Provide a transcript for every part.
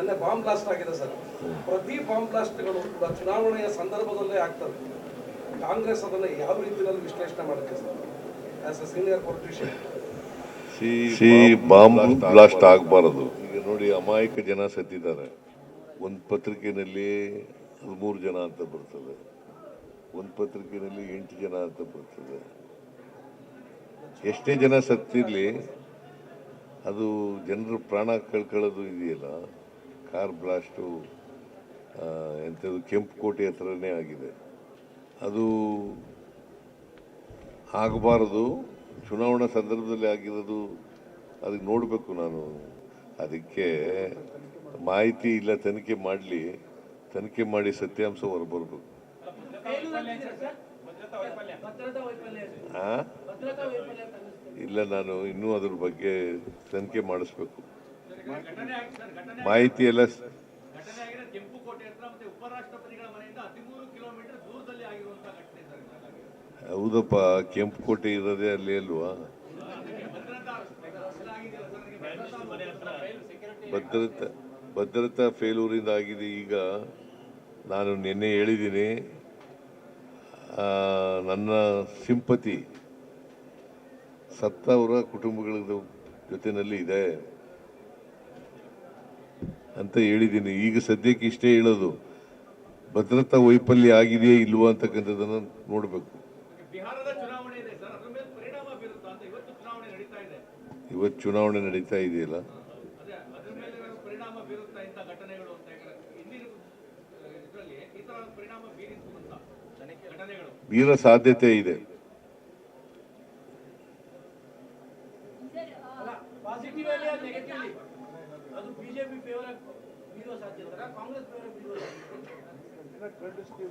ನಿನ್ನೆ bomb blast ಆಗಿದೆ sir. ಪ್ರತಿ ಬಾಂಬ್ ಬ್ಲಾಸ್ಟ್ಗಳು ಕೂಡ ಚುನಾವಣೆಯ ಸಂದರ್ಭದಲ್ಲೇ ಆಗ್ತವೆ. ಕಾಂಗ್ರೆಸ್ ಅದನ್ನು ಯಾವ ರೀತಿಯಲ್ಲಿ ವಿಶ್ಲೇಷಣೆ ಮಾಡುತ್ತೆ sir? As a senior politician C bomb blast ಆಗಬಾರದು. ಈಗ ನೋಡಿ ಅಮಾಯಕ ಜನ ಸತ್ತಿದ್ದಾರೆ. ಒಂದು ಪತ್ರಿಕೆಯಲ್ಲಿ ಹದಿಮೂರು ಜನ ಅಂತ ಬರ್ತದೆ. ಒಂದು ಪತ್ರಿಕೆಯಲ್ಲಿ ಎಂಟು ಜನ ಅಂತ ಬರ್ತದೆ. ಎಷ್ಟೇ ಜನ ಸತ್ತಿರಲಿ ಅದು ಜನರು ಪ್ರಾಣ ಕಳ್ಕೊಳ್ಳೋದು ಇದೆಯಲ್ಲ. ಕಾರ್ ಬ್ಲಾಸ್ಟು ಎಂಥದ್ದು ಕೆಂಪು ಕೋಟೆ ಹತ್ರನೇ ಆಗಿದೆ. ಅದು ಆಗಬಾರದು. ಚುನಾವಣಾ ಸಂದರ್ಭದಲ್ಲಿ ಆಗಿರೋದು ಅದಕ್ಕೆ ನೋಡಬೇಕು ನಾನು. ಅದಕ್ಕೆ ಮಾಹಿತಿ ಇಲ್ಲ, ತನಿಖೆ ಮಾಡಲಿ. ತನಿಖೆ ಮಾಡಿ ಸತ್ಯಾಂಶ ಹೊರಬರ್ಬೇಕು? ಇಲ್ಲ, ನಾನು ಇನ್ನೂ ಅದ್ರ ಬಗ್ಗೆ ತನಿಖೆ ಮಾಡಿಸ್ಬೇಕು. ಮಾಹಿತಿ ಎಲ್ಲ ಕೆಂಪುಕೋಟೆ ಹೌದಪ್ಪ ಕೆಂಪು ಕೋಟೆ ಇರೋದೇ ಅಲ್ಲಿ ಅಲ್ವಾ? ಭದ್ರತಾ ಭದ್ರತಾ ಫೇಲೂರಿಂದ ಆಗಿದೆ ಈಗ. ನಾನು ನಿನ್ನೆ ಹೇಳಿದ್ದೀನಿ ನನ್ನ ಸಿಂಪತಿ ಸತ್ತವರ ಕುಟುಂಬಗಳ ಜೊತೆಯಲ್ಲಿ ಇದೆ. ಅಂತ ಹೇಳಿದ್ದೀನಿ. ಈಗ ಸದ್ಯಕ್ಕೆ ಇಷ್ಟೇ ಹೇಳೋದು, ಭದ್ರತಾ ವೈಫಲ್ಯ ಆಗಿದೆಯೇ ಇಲ್ವಾ ಅಂತಕ್ಕಂಥದ್ದನ್ನು ನೋಡಬೇಕು. ಇವತ್ತು ಚುನಾವಣೆ ನಡೀತಾ ಇದೆಯಲ್ಲ? ಬೀರೋ ಸಾಧ್ಯತೆ ಇದೆ. ಪಾಸಿಟಿವ್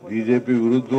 ಬಿಜೆಪಿ ವಿರುದ್ಧ